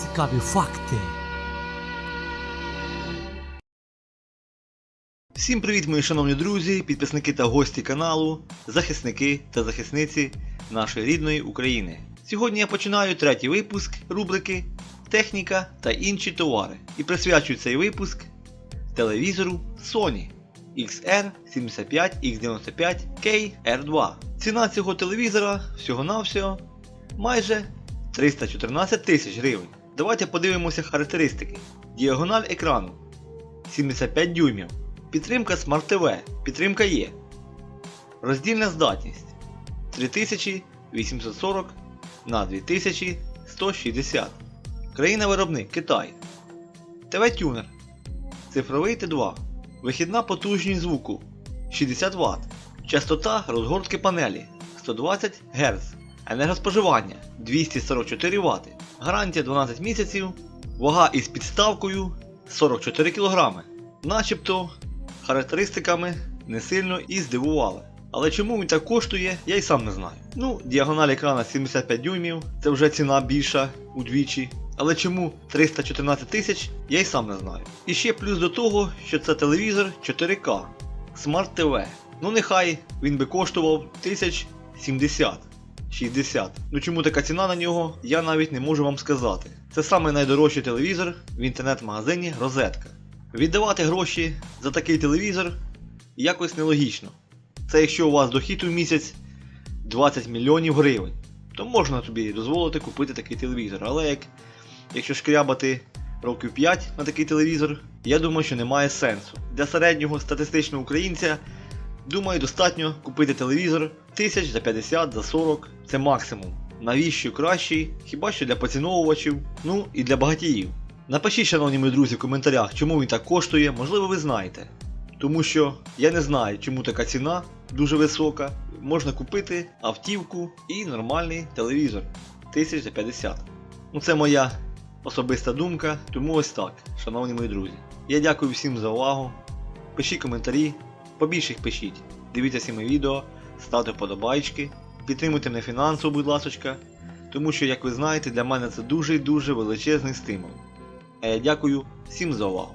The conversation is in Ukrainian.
Цікаві факти. Всім привіт, мої шановні друзі, підписники та гості каналу, захисники та захисниці нашої рідної України. Сьогодні я починаю третій випуск рубрики Техніка та інші товари і присвячую цей випуск телевізору Sony XR75X95KR2. Ціна цього телевізора всього-навсього майже 314 тисяч гривень. Давайте подивимося характеристики. Діагональ екрану 75 дюймів. Підтримка Smart TV. Підтримка є. Роздільна здатність 3840 на 2160. Країна виробник Китай. ТВ-тюнер. Цифровий Т2. Вихідна потужність звуку 60 Вт. Частота розгортки панелі 120 Гц. Енергоспоживання 244 Вт. Гарантія 12 місяців. Вага із підставкою 44 кг. Начебто характеристиками не сильно і здивували. Але чому він так коштує, я й сам не знаю. Ну, діагональ екрана 75 дюймів, це вже ціна більша удвічі. Але чому 314 тисяч, я й сам не знаю. І ще плюс до того, що це телевізор 4К, Smart TV. Ну нехай він би коштував 1070. 60. Ну чому така ціна на нього, я навіть не можу вам сказати. Це саме найдорожчий телевізор в інтернет-магазині Розетка. Віддавати гроші за такий телевізор якось нелогічно. Це якщо у вас дохід у місяць 20 мільйонів гривень, то можна тобі дозволити купити такий телевізор. Але як, якщо шкрябати років 5 на такий телевізор, я думаю, що немає сенсу. Для середнього статистичного українця, думаю, достатньо купити телевізор тисяч за 50, за 40, це максимум. Навіщо кращий? Хіба що для поціновувачів, ну і для багатіїв. Напишіть, шановні мої друзі, в коментарях, чому він так коштує, можливо, ви знаєте. Тому що я не знаю, чому така ціна дуже висока. Можна купити автівку і нормальний телевізор 1050. Ну це моя особиста думка, тому ось так, шановні мої друзі. Я дякую всім за увагу. Пишіть коментарі, побільше їх пишіть. Дивіться всі мої відео, ставте вподобайки, підтримуйте мене фінансово, будь ласочка. Тому що, як ви знаєте, для мене це дуже і дуже величезний стимул. А я дякую всім за увагу.